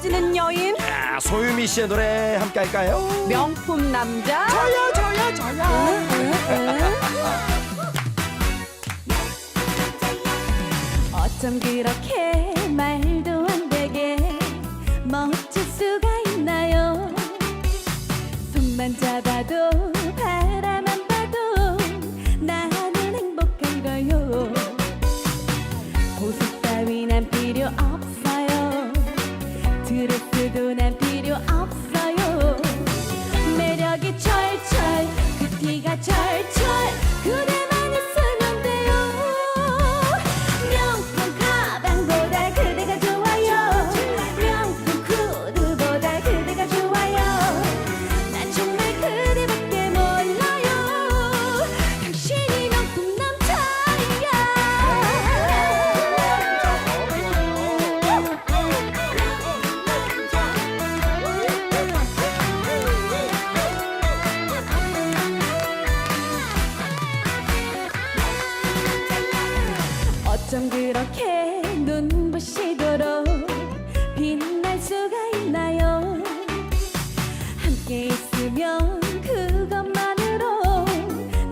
빠지는 여인. 아, 소유미 씨의 노래 함께 할까요? 명품 남자. 저요 저요 저요. 어쩜 그렇게 말도 안 되게 멋질 수가 있나요? 손만 잡아도 드레스도 난 필요 없어 어쩜 그렇게 눈부시도록 빛날 수가 있나요? 함께 있으면 그것만으로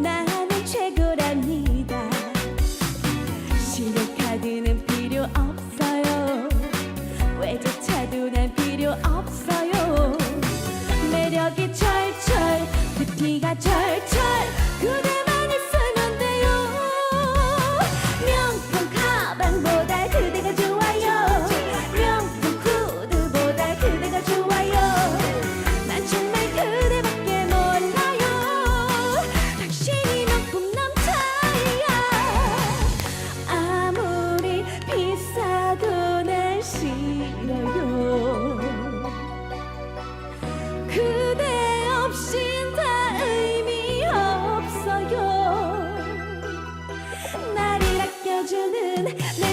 나는 최고랍니다. 신용카드는 필요 없어요. 외제차도 난 필요 없어요. 매력이 철철 그 티가 철철 그대 나는